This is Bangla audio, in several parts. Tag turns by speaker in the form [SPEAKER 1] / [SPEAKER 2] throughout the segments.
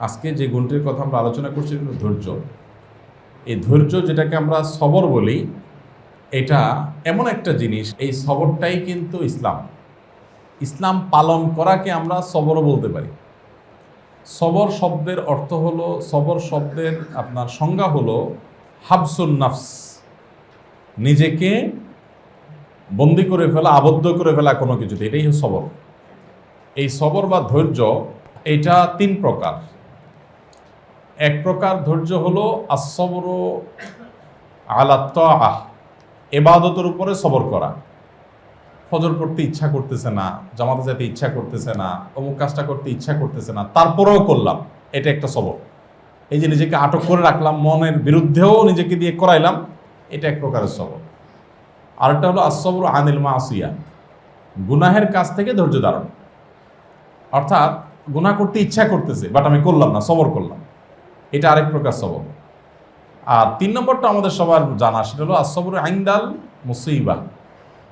[SPEAKER 1] আজকে যে গুণটির কথা আমরা আলোচনা করছি সেটা ধৈর্য। এই ধৈর্য যেটাকে আমরা সবর বলি, এটা এমন একটা জিনিস, এই সবরটাই কিন্তু ইসলাম। ইসলাম পালন করাকে আমরা সবরও বলতে পারি। সবর শব্দের অর্থ হলো, সবর শব্দের আপনার সংজ্ঞা হলো, হাবসুন নাফস। নিজেকে বন্দি করে ফেলা, আবদ্ধ করে ফেলা কোনো কিছুতে। এটাই সবর। এই সবর বা ধৈর্য, এটা তিন প্রকার। এক প্রকার ধৈর্য হলো আসবর আলাত্ত আহ এবাদতের উপরে সবর করা। ফজর করতে ইচ্ছা করতেছে না, জামাতে যেতে ইচ্ছা করতেছে না, অমুক কাজটা করতে ইচ্ছা করতেছে না, তারপরেও করলাম, এটা একটা সবর। এই যে নিজেকে আটক করে রাখলাম মনের বিরুদ্ধেও নিজেকে দিয়ে করাইলাম, এটা এক প্রকারের সবর। আরেকটা হলো আসবর আনিল মা আসিয়া গুনাহের কাছ থেকে ধৈর্য ধারণ। অর্থাৎ গুনাহ করতে ইচ্ছা করতেছে বাট আমি করলাম না, সবর করলাম। এটা আরেক প্রকার সবর। আর তিন নম্বরটা আমাদের সবার জানা, সেটা হলো আসবর আইন্দাল মুসিবা।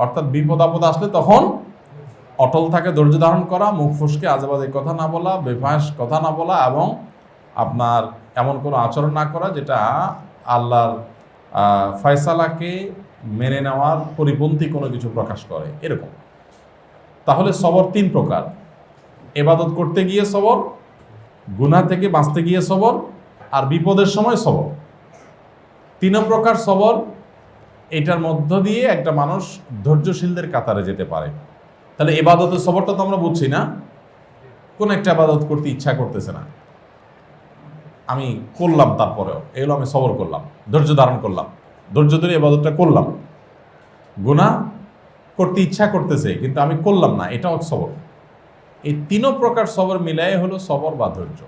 [SPEAKER 1] অর্থাৎ বিপদ আপদ আসলে তখন অটল থাকে, ধৈর্য ধারণ করা, মুখ ফুসকে আজেবাজে কথা না বলা, বেফাঁস কথা না বলা, এবং আপনার এমন কোনো আচরণ না করা, যেটা আল্লাহর ফয়সালাকে মেনে নেওয়ার পরিপন্থী কোনো কিছু প্রকাশ করে। এরকম। তাহলে সবর তিন প্রকার। এবাদত করতে গিয়ে সবর, গুনাহ থেকে বাঁচতে গিয়ে সবর বিপদের সময় সবর। তিন প্রকার সবর, এটার মধ্য দিয়ে একটা মানুষ ধৈর্যশীলদের কাতারে যেতে পারে। তাহলে এবাদতের সবরটা তো আমরা বুঝছি না। কোন একটা আবাদত করতে ইচ্ছা করতেছে না। আমি করলাম তারপরেও, এগুলো আমি সবর করলাম, ধৈর্য ধারণ করলাম, ধৈর্য ধরে এবাদতটা করলাম। গুনাহ করতে ইচ্ছা করতেছে, কিন্তু আমি করলাম না, এটাও সবর। এই তিনও প্রকার সবর মিলাই হলো সবর বা ধৈর্য।